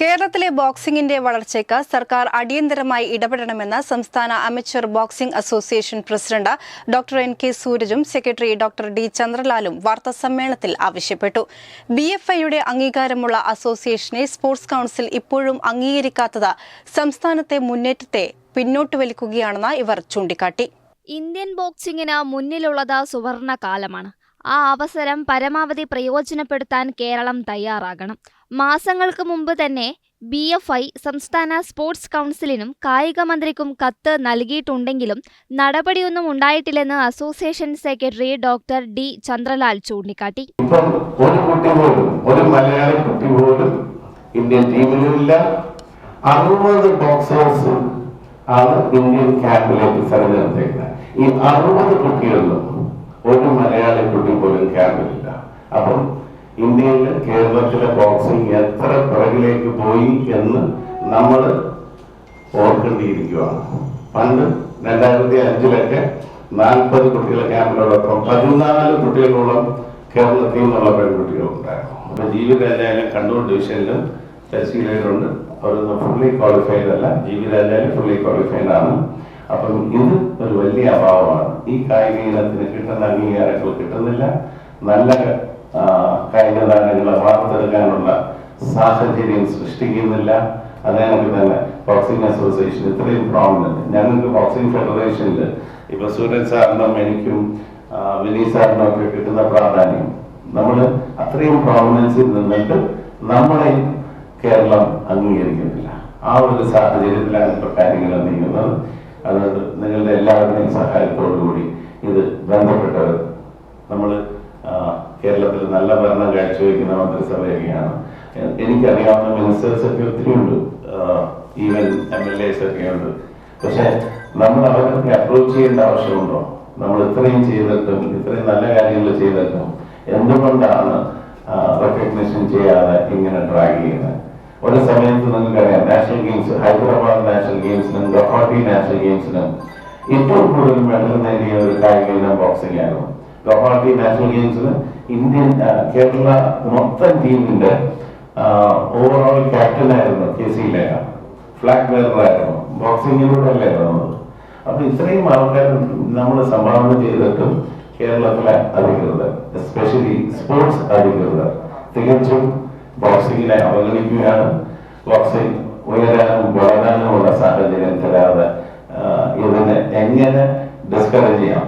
കേരളത്തിലെ ബോക്സിംഗിന്റെ വളർച്ചയ്ക്ക് സർക്കാർ അടിയന്തരമായി ഇടപെടണമെന്ന് സംസ്ഥാന amateur boxing association president doctor N K സൂരജും secretary doctor D ചന്ദ്രലാലും വാർത്താസമ്മേളനത്തിൽ ആവശ്യപ്പെട്ടു. ബി എഫ് ഐയുടെ അംഗീകാരമുള്ള അസോസിയേഷനെ സ്പോർട്സ് കൌൺസിൽ ഇപ്പോഴും അംഗീകരിക്കാത്തത് സംസ്ഥാനത്തെ മുന്നേറ്റത്തെ പിന്നോട്ട് വലിക്കുകയാണെന്ന് ഇവർ ചൂണ്ടിക്കാട്ടി. ഇന്ത്യൻ ബോക്സിംഗിന് മുന്നിലുള്ളത് സുവർണ കാലമാണ് ആ അവസരം പരമാവധി പ്രയോജനപ്പെടുത്താൻ കേരളം തയ്യാറാകണം. മാസങ്ങൾക്ക് മുമ്പ് തന്നെ ബി എഫ് ഐ സംസ്ഥാന സ്പോർട്സ് കൗൺസിലിനും കായിക മന്ത്രിക്കും കത്ത് നൽകിയിട്ടുണ്ടെങ്കിലും നടപടിയൊന്നും ഉണ്ടായിട്ടില്ലെന്ന് association secretary doctor D Chandralal ചൂണ്ടിക്കാട്ടി. ഒരു കുട്ടി പോലും ഒരു മലയാളി കുട്ടി പോലും ഇന്ത്യൻ ടീമിലുമില്ല അറുപത് ബോക്സേഴ്സ് ആണ് ഇന്ത്യൻ ക്യാമ്പിലേക്ക് തെരഞ്ഞെടുത്തേക്കുന്നത് ഈ അറുപത് കുട്ടികളിലും ഒരു മലയാളി കുട്ടി പോലും ക്യാമ്പിലില്ല. അപ്പം ഇന്ത്യയിൽ കേരളത്തിലെ ബോക്സിംഗ് എത്ര പിറകിലേക്ക് പോയി എന്ന് നമ്മൾ ഓർക്കേണ്ടിയിരിക്കുകയാണ്. പണ്ട് രണ്ടായിരത്തി അഞ്ചിലൊക്കെ നാൽപ്പത് കുട്ടികളെ ക്യാമ്പിലോടൊപ്പം പതിനാല് കുട്ടികളോളം കേരളത്തിൽ നിന്നുള്ള പെൺകുട്ടികളുണ്ടായിരുന്നു. അപ്പൊ ജീവിരാജായാലും കണ്ണൂർ ഡിവിഷനിലും തഹസീലുണ്ട് അവരൊന്നും ഫുള്ളി ക്വാളിഫൈഡ് അല്ല. ജീവിരാജായാലും ഫുള്ളി ക്വാളിഫൈഡ് ആണ്. അപ്പം ഇത് ഒരു വലിയ അഭാവമാണ്. ഈ കായിക ഇനത്തിന് കിട്ടുന്ന അംഗീകാരങ്ങൾ കിട്ടുന്നില്ല. നല്ല കായിക വാർത്തെടുക്കാനുള്ള സാഹചര്യം സൃഷ്ടിക്കുന്നില്ല. അതേക്ക് തന്നെ ബോക്സിംഗ് അസോസിയേഷൻ ഇത്രയും പ്രോമിനന്റ് ഞങ്ങൾക്ക് ബോക്സിംഗ് ഫെഡറേഷനിൽ ഇപ്പൊ സൂരജ് സാറിനും എനിക്കും വിനീ വിനീത് സാറിനും ഒക്കെ കിട്ടുന്ന പ്രാധാന്യം. നമ്മൾ അത്രയും പ്രോമിനൻസിൽ നിന്നിട്ട് നമ്മളെ കേരളം അംഗീകരിക്കുന്നില്ല. ആ ഒരു സാഹചര്യത്തിലാണ് ഇപ്പൊ കാര്യങ്ങൾ നീങ്ങുന്നത്. അതുകൊണ്ട് നിങ്ങളുടെ എല്ലാവരുടെയും സഹായത്തോടു കൂടി ഇത് ബന്ധപ്പെട്ടവർ നമ്മൾ കേരളത്തിൽ നല്ല ഭരണം കാഴ്ചവെക്കുന്ന മന്ത്രിസഭയൊക്കെയാണ്. എനിക്കറിയാവുന്ന മിനിസ്റ്റേഴ്സ് ഒക്കെ ഒത്തിരി ഉണ്ട് ഈവൻ എം എൽ എസ് ഒക്കെ ഉണ്ട് പക്ഷെ നമ്മൾ അവരൊക്കെ അപ്രോച്ച് ചെയ്യേണ്ട ആവശ്യമുണ്ടോ? നമ്മൾ ഇത്രയും ചെയ്തിട്ടും ഇത്രയും നല്ല കാര്യങ്ങൾ ചെയ്തിട്ടും എന്തുകൊണ്ടാണ് റെക്കഗ്നേഷൻ ചെയ്യാതെ ഇങ്ങനെ ഡ്രാഗ് ചെയ്യുന്നത്? ഒരു സമയത്ത് നിങ്ങൾക്കറിയാം നാഷണൽ ഗെയിംസ് ഹൈദരാബാദ് നാഷണൽ ഗെയിംസിനും ഗുവാഹട്ടി നാഷണൽ ഗെയിംസിനും ഏറ്റവും കൂടുതൽ മെഡൽ നേടിയ ഒരു കായിക ഇനം ബോക്സിംഗ് ആയിരുന്നു. ഗുവാഹട്ടി നാഷണൽ ഗെയിംസിന് ഇന്ത്യൻ കേരള മൊത്തം ടീമിന്റെ ഓവറോൾ ക്യാപ്റ്റൻ ആയിരുന്നു കെ സി ലേഖ ഫ്ലാഗ് ബെയറായിരുന്നു അല്ലേ വന്നത്. അപ്പൊ ഇത്രയും ആൾക്കാർ നമ്മൾ സംഭാവന ചെയ്തിട്ടും കേരളത്തിലെ അധികൃതർ എസ്പെഷ്യലി സ്പോർട്സ് അധികൃതർ തികച്ചും ബോക്സിങ്ങിനെ അവഗണിക്കുകയാണ്. ബോക്സിംഗ് ഉയരാനും വളരാനുമുള്ള സാഹചര്യം തരാതെ ഇതിനെ എങ്ങനെ ഡിസ്കറേജ് ചെയ്യാം?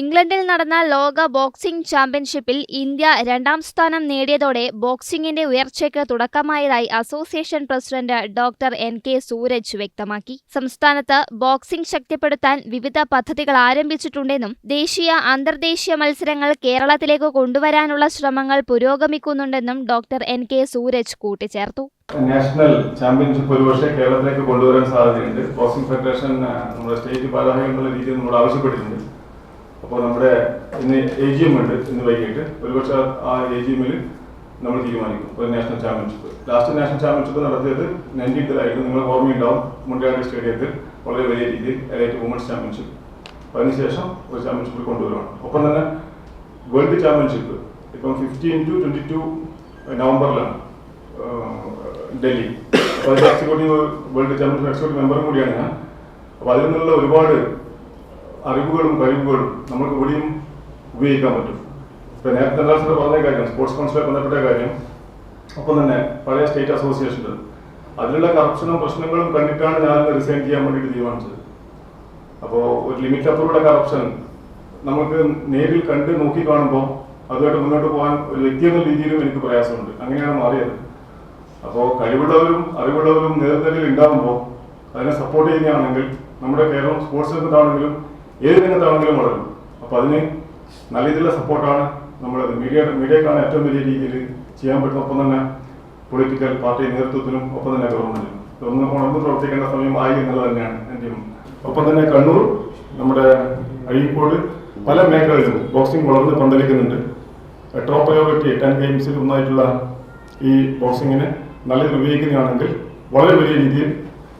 ഇംഗ്ലണ്ടിൽ നടന്ന ലോക ബോക്സിംഗ് ചാമ്പ്യൻഷിപ്പിൽ ഇന്ത്യ രണ്ടാം സ്ഥാനം നേടിയതോടെ ബോക്സിംഗിന്റെ ഉയർച്ചയ്ക്ക് തുടക്കമായതായി association president doctor N K Suraj വ്യക്തമാക്കി. സംസ്ഥാനത്ത് ബോക്സിംഗ് ശക്തിപ്പെടുത്താൻ വിവിധ പദ്ധതികൾ ആരംഭിച്ചിട്ടുണ്ടെന്നും ദേശീയ അന്തർദേശീയ മത്സരങ്ങൾ കേരളത്തിലേക്ക് കൊണ്ടുവരാനുള്ള ശ്രമങ്ങൾ പുരോഗമിക്കുന്നുണ്ടെന്നും ഡോക്ടർ എൻ കെ സൂരജ് കൂട്ടിച്ചേർത്തു. നാഷണൽ ചാമ്പ്യൻഷിപ്പ് ഒരുപക്ഷെ കേരളത്തിലേക്ക് കൊണ്ടുവരാൻ സാധ്യതയുണ്ട്. ബോക്സിംഗ് ഫെഡറേഷൻ നമ്മുടെ സ്റ്റേറ്റ് ഭാരവാഹികൾ എന്നുള്ള രീതിയിൽ നമ്മൾ ആവശ്യപ്പെട്ടിട്ടുണ്ട്. അപ്പോൾ നമ്മുടെ ഇന്ന് എ ജി എം ഉണ്ട് ഇന്ന് വൈകിട്ട്. ഒരുപക്ഷെ ആ എ ജി എമ്മിൽ നമ്മൾ തീരുമാനിക്കും ഒരു national championship. Last national championship നടത്തിയത് നയന്റീത്തിലായിരുന്നു നിങ്ങൾ ഓർമ്മയുണ്ടാവും. മുണ്ടയാടി സ്റ്റേഡിയത്തിൽ വളരെ വലിയ രീതിയിൽ എലൈറ്റ് വുമൻസ് ചാമ്പ്യൻഷിപ്പ് അതിനുശേഷം ഒരു ചാമ്പ്യൻഷിപ്പ് കൊണ്ടുവരുവാണ്. ഒപ്പം തന്നെ വേൾഡ് ചാമ്പ്യൻഷിപ്പ് ഇപ്പം ഫിഫ്റ്റീൻ ടു ട്വന്റി ടു നവംബറിലാണ് ഡൽഹി. അതിന്റെ എക്സിക്യൂട്ടീവ് വേൾഡ് ജനറൽ എക്സിക്യൂട്ടീവ് മെമ്പറും കൂടിയാണ് ഞാൻ. അപ്പോൾ അതിൽ നിന്നുള്ള ഒരുപാട് അറിവുകളും കഴിവുകളും നമുക്ക് ഇവിടെയും ഉപയോഗിക്കാൻ പറ്റും. ഇപ്പോൾ നേരത്തെ എല്ലാവരും പറഞ്ഞ കാര്യം സ്പോർട്സ് കൗൺസിലെ ബന്ധപ്പെട്ട കാര്യം ഒപ്പം തന്നെ പഴയ സ്റ്റേറ്റ് അസോസിയേഷന്റെ അതിലുള്ള കറപ്ഷനും പ്രശ്നങ്ങളും കണ്ടിട്ടാണ് ഞാൻ റിസൈൻ ചെയ്യാൻ വേണ്ടിയിട്ട് തീരുമാനിച്ചത്. അപ്പോൾ ഒരു ലിമിറ്റ് അപ്പുറമുള്ള കറപ്ഷൻ നമുക്ക് നേരിൽ കണ്ട് നോക്കി കാണുമ്പോൾ അതുമായിട്ട് മുന്നോട്ട് പോകാൻ ഒരു വ്യക്തി എന്ന രീതിയിലും എനിക്ക് പ്രയാസമുണ്ട്. അങ്ങനെയാണ് മാറിയത്. അപ്പോൾ കഴിവുള്ളവരും അറിവുള്ളവരും നേതൃത്വത്തിൽ ഉണ്ടാകുമ്പോൾ അതിനെ സപ്പോർട്ട് ചെയ്യുകയാണെങ്കിൽ നമ്മുടെ കേരളം സ്പോർട്സ് രംഗത്താണെങ്കിലും ഏത് രംഗത്താണെങ്കിലും വളരും. അപ്പോൾ അതിന് നല്ല രീതിയിലുള്ള സപ്പോർട്ടാണ് നമ്മുടെ മീഡിയ മീഡിയക്കാണ് ഏറ്റവും വലിയ രീതിയിൽ ചെയ്യാൻ പറ്റുന്ന ഒപ്പം തന്നെ പൊളിറ്റിക്കൽ പാർട്ടി നേതൃത്വത്തിനും ഒപ്പം തന്നെ ഗവൺമെന്റിനും ഒന്ന് പ്രവർത്തിക്കേണ്ട സമയമായി എന്നുള്ളത് തന്നെയാണ് എന്റെ ഒപ്പം തന്നെ കണ്ണൂർ നമ്മുടെ അഴീക്കോട് പല മേഖലകളിലും ബോക്സിംഗ് വളർന്ന് പന്തലിക്കുന്നുണ്ട്. ടോപ്പ് പ്രയോറിറ്റി ടെൻ ഗെയിംസിൽ ഒന്നായിട്ടുള്ള ഈ ബോക്സിങ്ങിനെ നല്ല രീതിയിൽ ഉപയോഗിക്കുകയാണെങ്കിൽ വളരെ വലിയ രീതിയിൽ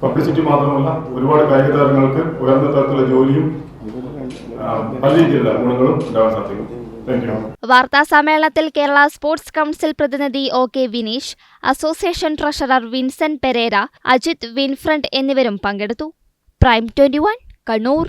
പബ്ലിസിറ്റി മാത്രമല്ല ഒരുപാട് കായിക താരങ്ങൾക്ക് ഉയർന്ന തരത്തിലുള്ള ജോലിയും പല രീതിയിലുള്ള ഗുണങ്ങളും ഉണ്ടാവാൻ സാധിക്കും. വാർത്താ സമ്മേളനത്തിൽ കേരള സ്പോർട്സ് കൗൺസിൽ പ്രതിനിധി O K Vineesh association treasurer Vincent Pereira Ajith Winfred എന്നിവരും പങ്കെടുത്തു. Prime twenty Kannur.